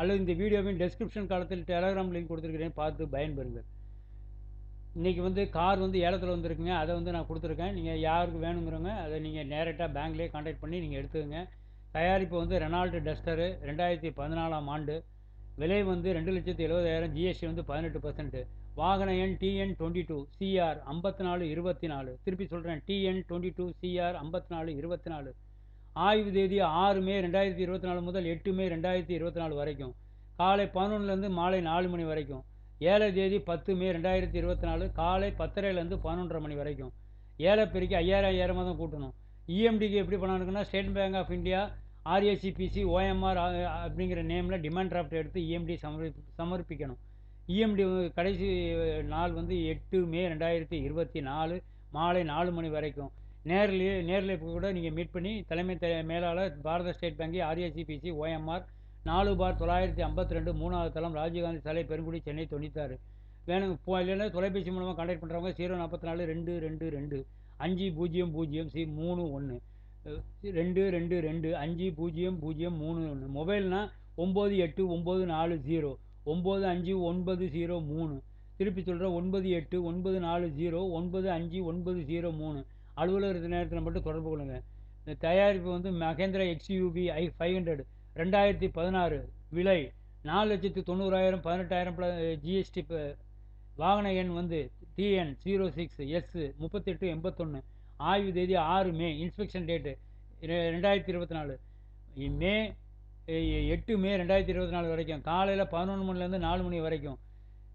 அல்லது இந்த வீடியோவின் டெஸ்கிரிப்ஷன் காலத்தில் டெலகிராம் லிங்க் கொடுத்துருக்கிறேன் பார்த்து பயன்பெறுங்கள் இன்றைக்கி வந்து கார் வந்து ஏலத்தில் வந்திருக்குங்க. அதை வந்து நான் கொடுத்துருக்கேன். நீங்கள் யாருக்கு வேணுங்கிறவங்க அதை நீங்கள் டேரெக்டாக பேங்க்லேயே கான்டாக்ட் பண்ணி நீங்கள் எடுத்துக்கோங்க. தயாரிப்பு வந்து ரெனால்டு டஸ்டரு ரெண்டாயிரத்தி பதினாலாம் ஆண்டு. விலை வந்து ரெண்டு லட்சத்தி எழுபதாயிரம் ஜிஎஸ்டி வந்து பதினெட்டு பர்சன்ட்டு வாகன எண் டிஎன் டுவெண்ட்டி டூ சிஆர் ஐம்பத்தி நாலு இருபத்தி நாலு. திருப்பி சொல்கிறேன் டிஎன் டுவெண்ட்டி டூ சிஆர் ஐம்பத்தி நாலு இருபத்தி நாலு. ஆய்வு தேதி ஆறு மே ரெண்டாயிரத்தி இருபத்தி நாலு முதல் எட்டு மே ரெண்டாயிரத்தி இருபத்தி நாலு வரைக்கும். காலை பதினொன்றுலேருந்து மாலை நாலு மணி வரைக்கும். ஏழை தேதி பத்து மே ரெண்டாயிரத்தி இருபத்தி நாலு காலை பத்தரைலேருந்து பதினொன்றரை மணி வரைக்கும். ஏழை பெருக்கி ஐயாயிரம் ஐயாயிரமாக தான் கூட்டணும். இஎம்டிக்கு எப்படி பண்ணணுக்குன்னா State Bank of India RACPC OMR அப்படிங்கிற நேமில் டிமாண்ட் டிராஃப்ட் எடுத்து இஎம்டி சமர்ப்பி சமர்ப்பிக்கணும். இஎம்டி கடைசி நாள் வந்து எட்டு மே ரெண்டாயிரத்தி இருபத்தி நாலு மாலை நாலு மணி வரைக்கும். நேர்லேயே நேரில் கூட நீங்கள் மீட் பண்ணி தலைமை த மேலாளர் பாரத ஸ்டேட் வங்கி ஆர்ஏசிபிசி ஓஎம்ஆர் நாலு பார் தொள்ளாயிரத்தி ஐம்பத்தி ரெண்டு மூணாவது தளம் ராஜீவ்காந்தி சாலை பெருங்குடி சென்னை தொண்ணூத்தாறு. வேணும் இப்போ இல்லைன்னா தொலைபேசி மூலமாக கான்டாக்ட் பண்ணுறவங்க ஜீரோ நாற்பத்தி நாலு ரெண்டு ரெண்டு ரெண்டு அஞ்சு பூஜ்ஜியம் பூஜ்ஜியம் சி மூணு ஒன்று ரெண்டு ரெண்டு ரெண்டு அஞ்சு பூஜ்ஜியம் பூஜ்ஜியம் மூணு ஒன்று மொபைல்னால் ஒம்பது எட்டு ஒம்பது நாலு ஜீரோ ஒம்பது அஞ்சு ஒன்பது ஜீரோ மூணு. திருப்பி சொல்கிறேன் ஒன்பது எட்டு ஒன்பது நாலு ஜீரோ ஒன்பது அஞ்சு ஒன்பது ஜீரோ மூணு. அலுவலக நேரத்தில் மட்டும் தொடர்பு கொள்ளுங்கள் இந்த தயாரிப்பு வந்து மகேந்திரா எக்ஸ்யூவி ஐ ஃபைவ் ஹண்ட்ரட் ரெண்டாயிரத்தி பதினாறு விலை நாலு லட்சத்து தொண்ணூறாயிரம் பதினெட்டாயிரம் ஜிஎஸ்டி வாகன எண் வந்து டிஎன் ஜீரோ சிக்ஸ் எஸ் முப்பத்தெட்டு எண்பத்தொன்று ஆய்வு தேதி ஆறு மே இன்ஸ்பெக்ஷன் டேட்டு ரெண்டாயிரத்தி இருபத்தி நாலு மே எட்டு மே ரெண்டாயிரத்தி இருபத்தி நாலு வரைக்கும். காலையில் பதினொன்று மணிலேருந்து நாலு மணி வரைக்கும்.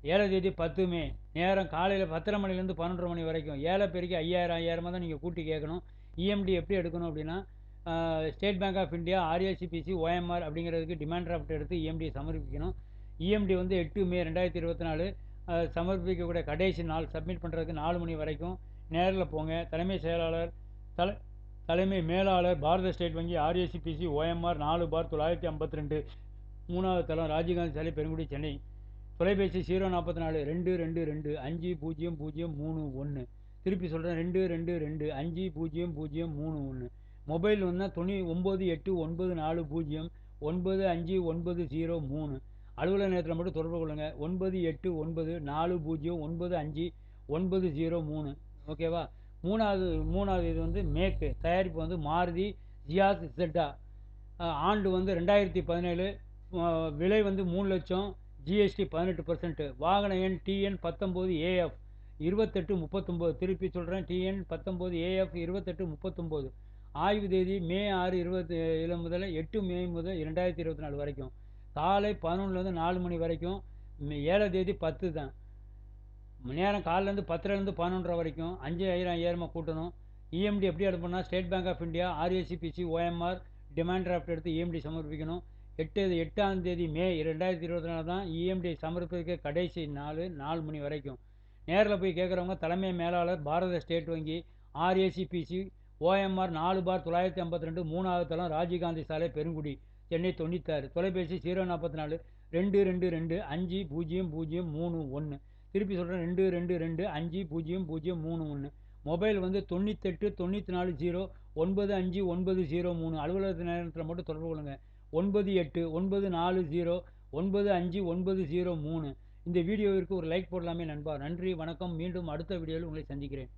ஏழை தேதி பத்து மே நேரம் காலையில் பத்தரை மணிலேருந்து பன்னெண்டு மணி வரைக்கும். ஏழை பேருக்கு ஐயாயிரம் ஐயாயிரமாக தான் நீங்கள் கூட்டி கேட்கணும். இஎம்டி எப்படி எடுக்கணும் அப்படின்னா State Bank of India RACPC OMR அப்படிங்கிறதுக்கு டிமாண்ட் டிராஃப்ட் எடுத்து இஎம்டி சமர்ப்பிக்கணும். இஎம்டி வந்து எட்டு மே ரெண்டாயிரத்தி இருபத்தி நாலு சமர்ப்பிக்கக்கூடிய கடைசி நாள் சப்மிட் பண்ணுறதுக்கு நாலு மணி வரைக்கும். நேரில் போங்க. தலைமை செயலாளர் தலை தலைமை மேலாளர் பாரத ஸ்டேட் வங்கி ஆர்ஏசிபிசி ஓஎம்ஆர் நாலு பார் தொள்ளாயிரத்தி ஐம்பத்தி ரெண்டு மூணாவது தளம் ராஜீவ்காந்தி சாலை பெருங்குடி சென்னை. தொலைபேசி ஜீரோ நாற்பத்தி நாலு ரெண்டு ரெண்டு ரெண்டு அஞ்சு பூஜ்ஜியம் பூஜ்ஜியம் மூணு ஒன்று திருப்பி சொல்கிறேன் ரெண்டு ரெண்டு ரெண்டு அஞ்சு பூஜ்ஜியம் பூஜ்ஜியம் மூணு ஒன்று மொபைல் வந்தால் துணி ஒம்பது எட்டு ஒன்பது நாலு பூஜ்ஜியம் ஒன்பது அஞ்சு ஒன்பது ஜீரோ மூணு. அலுவலக நேரத்தில் மட்டும் தொடர்பு கொள்ளுங்கள் ஒன்பது எட்டு ஒன்பது நாலு பூஜ்ஜியம் ஒன்பது அஞ்சு ஒன்பது ஜீரோ மூணு. ஓகேவா மூணாவது மூணாவது இது வந்து மேக்கு தயாரிப்பு வந்து மாருதி ஜியாஸ் செட்டா ஆண்டு வந்து ரெண்டாயிரத்தி பதினேழு விலை வந்து மூணு லட்சம் ஜிஎஸ்டி பதினெட்டு பர்சன்ட்டு வாகன எண் டிஎன் பத்தொம்போது ஏஎஃப் இருபத்தெட்டு முப்பத்தொம்போது. திருப்பி சொல்கிறேன் டிஎன் பத்தொம்போது ஏஎஃப் இருபத்தெட்டு முப்பத்தொம்போது. ஆய்வு தேதி மே ஆறு இருபத்தி ஏழு முதல் எட்டு மே முதல் ரெண்டாயிரத்தி இருபத்தி நாலு வரைக்கும். காலை பதினொன்றுலேருந்து நாலு மணி வரைக்கும். ஏழை தேதி பத்து தான். நேரம் காலிலேருந்து பத்துலேருந்து பதினொன்றரை வரைக்கும். அஞ்சு ஐயாயிரம் ஐயாயிரமாக கூட்டணும் இஎம்டி எப்படி எடுப்போம்னா State Bank of India RACPC OMR demand draft எடுத்து இஎம்டி சமர்ப்பிக்கணும். எட்டு எட்டாம் தேதி மே ரெண்டாயிரத்தி இருபத்தி நாலு தான் இஎம்டி சமர்ப்பிக்க கடைசி நாலு நாலு மணி வரைக்கும். நேரில் போய் கேட்குறவங்க தலைமை மேலாளர் பாரத ஸ்டேட் வங்கி ஆர்ஏசிபிசி ஓஎம்ஆர் நாலு பார் தொள்ளாயிரத்தி ஐம்பத்தி ரெண்டு மூணாவது தளம் ராஜீவ்காந்தி சாலை பெருங்குடி சென்னை தொண்ணூத்தாறு. தொலைபேசி ஜீரோ நாற்பத்தி நாலு ரெண்டு ரெண்டு ரெண்டு அஞ்சு பூஜ்ஜியம் பூஜ்ஜியம் மூணு ஒன்று திருப்பி சொல்கிறேன் ரெண்டு ரெண்டு ரெண்டு அஞ்சு பூஜ்ஜியம் பூஜ்ஜியம் மூணு ஒன்று மொபைல் வந்து தொண்ணூத்தெட்டு தொண்ணூற்றி நாலு ஜீரோ ஒன்பது அஞ்சு ஒன்பது ஜீரோ மூணு. அலுவலக நேரத்தில் மட்டும் தொடர்பு கொள்ளுங்கள் ஒன்பது எட்டு ஒன்பது நாலு ஜீரோ ஒன்பது அஞ்சு ஒன்பது ஜீரோ மூணு. இந்த வீடியோவிற்கு ஒரு லைக் போடலாமே நண்பா. நன்றி வணக்கம். மீண்டும் அடுத்த வீடியோவில் உங்களை சந்திக்கிறேன்.